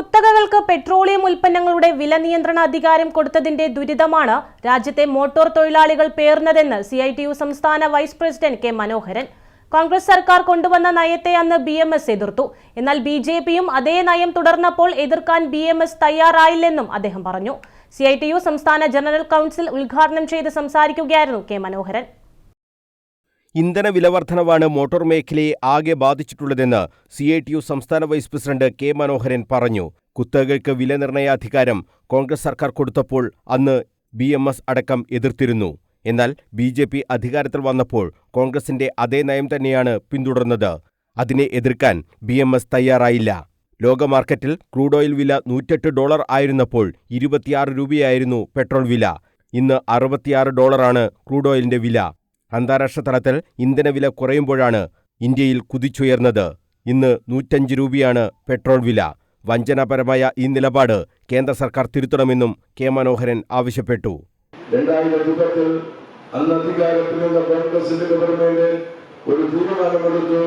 കുത്തകകൾക്ക് petroleum ഉൽപ്പന്നങ്ങളുടെ വില നിയന്ത്രണ അധികാരം കൊടുത്തതിന്റെ ദുരിതമാണ് രാജ്യത്തെ മോട്ടോർ തൊഴിലാളികൾ പേർന്നതെന്ന് സി ഐ ടി യു സംസ്ഥാന vice president K Manoharan. Congress സർക്കാർ കൊണ്ടുവന്ന നയത്തെ അന്ന് ബി എം എസ് എതിർത്തു. എന്നാൽ ബി ജെ പിയും അതേ നയം തുടർന്നപ്പോൾ എതിർക്കാൻ ബി എം എസ് തയ്യാറായില്ലെന്നും അദ്ദേഹം പറഞ്ഞു. സി ഐ ടി യു സംസ്ഥാന ജനറൽ കൗൺസിൽ ഉദ്ഘാടനം ചെയ്ത് സംസാരിക്കുകയായിരുന്നു കെ മനോഹരൻ. ഇന്ധന വിലവർധനവാണ് മോട്ടോർ മേഖലയെ ആകെ ബാധിച്ചിട്ടുള്ളതെന്ന് സി ഐ ടി യു സംസ്ഥാന വൈസ് പ്രസിഡന്റ് കെ മനോഹരൻ പറഞ്ഞു. കുത്തകകൾക്ക് വില നിർണയാധികാരം കോൺഗ്രസ് സർക്കാർ കൊടുത്തപ്പോൾ അന്ന് ബി എം എസ് അടക്കം എതിർത്തിരുന്നു. എന്നാൽ ബി ജെ പി അധികാരത്തിൽ വന്നപ്പോൾ കോൺഗ്രസിന്റെ അതേ നയം തന്നെയാണ് പിന്തുടർന്നത്. അതിനെ എതിർക്കാൻ ബി എം എസ് തയ്യാറായില്ല. ലോക മാർക്കറ്റിൽ ക്രൂഡ് ഓയിൽ വില നൂറ്റെട്ട് ഡോളർ ആയിരുന്നപ്പോൾ ഇരുപത്തിയാറ് രൂപയായിരുന്നു പെട്രോൾ വില. ഇന്ന് അറുപത്തിയാറ് ഡോളറാണ് ക്രൂഡ് ഓയിലിന്റെ വില. അന്താരാഷ്ട്ര തലത്തിൽ ഇന്ധനവില കുറയുമ്പോഴാണ് ഇന്ത്യയിൽ കുതിച്ചുയർന്നത്. ഇന്ന് നൂറ്റഞ്ച് രൂപയാണ് പെട്രോൾ വില. വഞ്ചനാപരമായ ഈ നിലപാട് കേന്ദ്ര സർക്കാർ തിരുത്തണമെന്നും കെ മനോഹരൻ ആവശ്യപ്പെട്ടു. രണ്ടായിരത്തി അന്ന് അധികാരത്തിലുള്ള കോൺഗ്രസിന്റെ ഗവൺമെന്റ് ഒരു തീരുമാനമെടുത്തു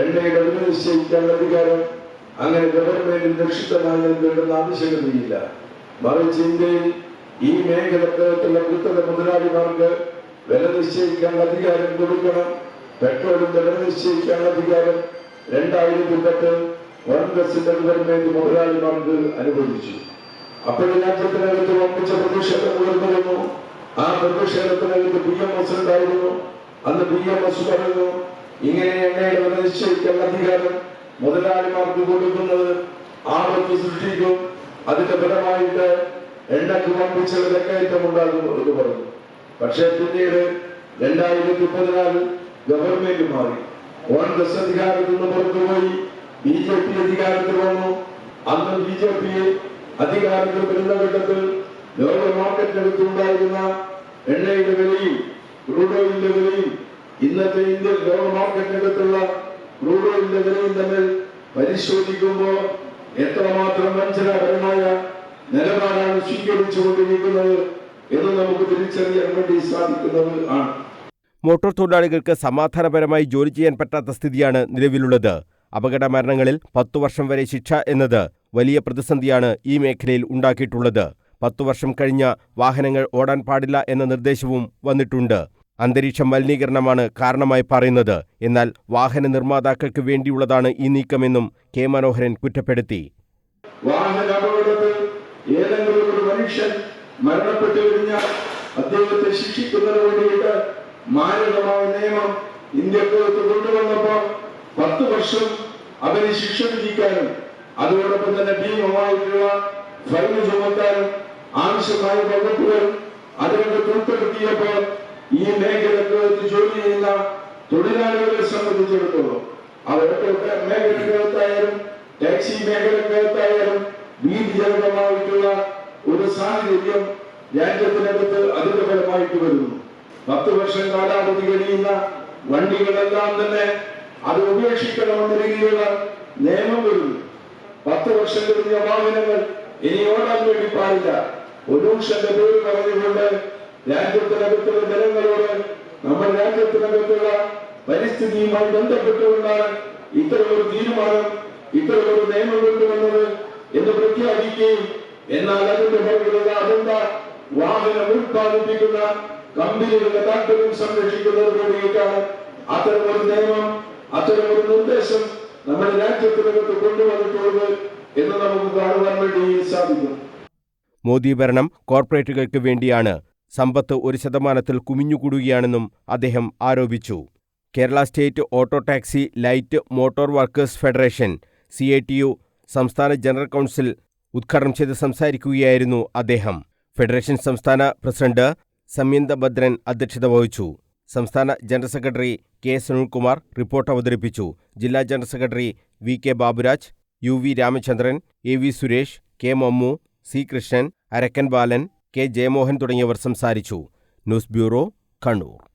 എണ്ണയുടെ വില നിശ്ചയിക്കാൻ അധികാരം അങ്ങനെ ഗവൺമെന്റ് നിക്ഷിപ്തമായി നൽകേണ്ടെന്ന ആവശ്യകതയില്ല. മറിച്ച് ഇന്ത്യയിൽ ഈ മേഖലക്കകത്തുള്ള കുത്തക മുതലാളിമാർക്ക് വില നിശ്ചയിക്കാനുള്ള അധികാരം കൊടുക്കണം. പെട്രോളും വില നിശ്ചയിക്കാനുള്ള അധികാരം രണ്ടായിരത്തി പത്ത് കോൺഗ്രസിന്റെ ഗവൺമെന്റ് മുതലാളിമാർക്ക് അനുവദിച്ചു. അപ്പോഴും രാജ്യത്തിനകത്ത് വമ്പിച്ച പ്രതിഷേധം ഉയർന്നു വന്നു ആ പ്രതിഷേധത്തിനകത്ത് ബി എം എസ് ഉണ്ടായിരുന്നു. അന്ന് ബി എം എസ് പറഞ്ഞു ഇങ്ങനെ എണ്ണയുടെ വില നിശ്ചയിക്കാനുള്ള അധികാരം മുതലാളിമാർക്ക് കൊടുക്കുന്നത് ആപത്ത് സൃഷ്ടിക്കും. അതിന്റെ ഫലമായിട്ട് എണ്ണക്ക് വമ്പിച്ച വിലക്കയറ്റം ഉണ്ടാകും എന്ന് പറഞ്ഞു. പക്ഷേ പിന്നീട് രണ്ടായിരത്തി പതിനാല് ഗവൺമെന്റ് മാറി. കോൺഗ്രസ് അധികാരത്തിൽ നിന്ന് പുറത്തുപോയി ബി ജെ പി അധികാരത്തിൽ വന്നു. അന്ന് ബി ജെ പി അധികാരത്തിൽ വരുന്ന ഘട്ടത്തിൽ ലോക മാർക്കറ്റിനകത്ത് ഉണ്ടായിരുന്ന എണ്ണയുടെ വിലയും ക്രൂഡ് ഓയിലിന്റെ വിലയും ഇന്നത്തെ ഇന്ത്യൻ ലോക മാർക്കറ്റിനകത്തുള്ള ക്രൂഡ് ഓയിലിന്റെ വിലയും തമ്മിൽ പരിശോധിക്കുമ്പോൾ എത്രമാത്രം വഞ്ചനാപരമായ നിലപാടാണ് സ്വീകരിച്ചുകൊണ്ടിരിക്കുന്നത് എന്ന് നമുക്ക് തിരിച്ചറിയാൻ വേണ്ടി സാധിക്കുന്നത് ആണ്. മോട്ടോർ തൊഴിലാളികൾക്ക് സമാധാനപരമായി ജോലി ചെയ്യാൻ പറ്റാത്ത സ്ഥിതിയാണ് നിലവിലുള്ളത്. അപകട മരണങ്ങളിൽ പത്തു വർഷം വരെ ശിക്ഷ എന്നത് വലിയ പ്രതിസന്ധിയാണ് ഈ മേഖലയിൽ ഉണ്ടാക്കിയിട്ടുള്ളത്. പത്തു വർഷം കഴിഞ്ഞ വാഹനങ്ങൾ ഓടാൻ പാടില്ല എന്ന നിർദ്ദേശവും വന്നിട്ടുണ്ട്. അന്തരീക്ഷ മലിനീകരണമാണ് കാരണമായി പറയുന്നത്. എന്നാൽ വാഹന നിർമ്മാതാക്കൾക്ക് വേണ്ടിയുള്ളതാണ് ഈ നീക്കമെന്നും കെ മനോഹരൻ കുറ്റപ്പെടുത്തി. വാഹന അപകടത്തിൽ ഏതെങ്കിലും ഒരു മനുഷ്യൻ മരണപ്പെട്ടു കഴിഞ്ഞാൽ അദ്ദേഹത്തെ ശിക്ഷിക്കുന്നതിന് വേണ്ടിയിട്ട് മാരകമായ നിയമം ഇന്ത്യക്കകത്ത് കൊണ്ടുവന്നപ്പോ പത്ത് വർഷം അവന് ശിക്ഷ വിധിക്കാനും അതോടൊപ്പം തന്നെ ഭീമമായിട്ടുള്ള ഫൈൻ ചുമത്താനും ആവശ്യമായ വകുപ്പുകൾ അതിനകത്ത് ഉൾപ്പെടുത്തിയപ്പോൾ ഈ മേഖലക്കകത്ത് ജോലി ചെയ്യുന്ന തൊഴിലാളികളെ സംബന്ധിച്ചിടത്തോളം അത് ഓട്ടോ ടാക്സി മേഖലക്കകത്തായാലും വീതി ഒരു സാഹചര്യം രാജ്യത്തിനകത്ത് അതിന്റെ വരുന്നു. പത്ത് വർഷം കാലാവധി കഴിയുന്ന വണ്ടികളെല്ലാം തന്നെ അത് ഉപേക്ഷിക്കണമെന്ന രീതിയിലുള്ള നിയമം വരുന്നു. പത്ത് വർഷം കഴിഞ്ഞ വാഹനങ്ങൾ ഇനി ഓടാൻ വേണ്ടി പാടില്ല. പൊല്യൂഷന്റെ പേര് പറഞ്ഞുകൊണ്ട് രാജ്യത്തിനകത്തുള്ള ജനങ്ങളോട് നമ്മൾ രാജ്യത്തിനകത്തുള്ള പരിസ്ഥിതിയുമായി ബന്ധപ്പെട്ടുകൊണ്ടാണ് ഇത്തരമൊരു തീരുമാനം ഇത്തരമൊരു നിയമം കൊണ്ടുവന്നത് എന്ന് പ്രഖ്യാപിക്കുകയും എന്നാൽ അതിന്റെ പുറകിലുള്ള അതെന്താ വാഹനം ഉൽപ്പാദിപ്പിക്കുന്ന കമ്പനികളുടെ താല്പര്യം സംരക്ഷിക്കുന്നതിന് വേണ്ടിയിട്ടാണ് അത്തരമൊരു നിയമം അത്തരമൊരു നിർദ്ദേശം നമ്മുടെ രാജ്യത്തിനകത്ത് കൊണ്ടുവന്നിട്ടുള്ളത് എന്ന് നമുക്ക് കാണുവാൻ വേണ്ടി സാധിക്കും. മോദി ഭരണം കോർപ്പറേറ്റുകൾക്ക് വേണ്ടിയാണ്. സമ്പത്ത് ഒരു ശതമാനത്തിൽ കുമിഞ്ഞുകൂടുകയാണെന്നും അദ്ദേഹം ആരോപിച്ചു. Kerala state auto taxi light motor workers federation C സംസ്ഥാന ജനറൽ കൗൺസിൽ ഉദ്ഘാടനം ചെയ്ത് സംസാരിക്കുകയായിരുന്നു അദ്ദേഹം. ഫെഡറേഷൻ സംസ്ഥാന പ്രസിഡന്റ് സംയന്ത ഭദ്രൻ അധ്യക്ഷത വഹിച്ചു. സംസ്ഥാന general secretary K Sunilkumar report അവതരിപ്പിച്ചു. ജില്ലാ general secretary V K Baburaj U V Ramachandran A V Suresh K Mammu C Krishnan Arakkan Balan K Jayamohan തുടങ്ങിയവർ സംസാരിച്ചു. News bureau Kannur.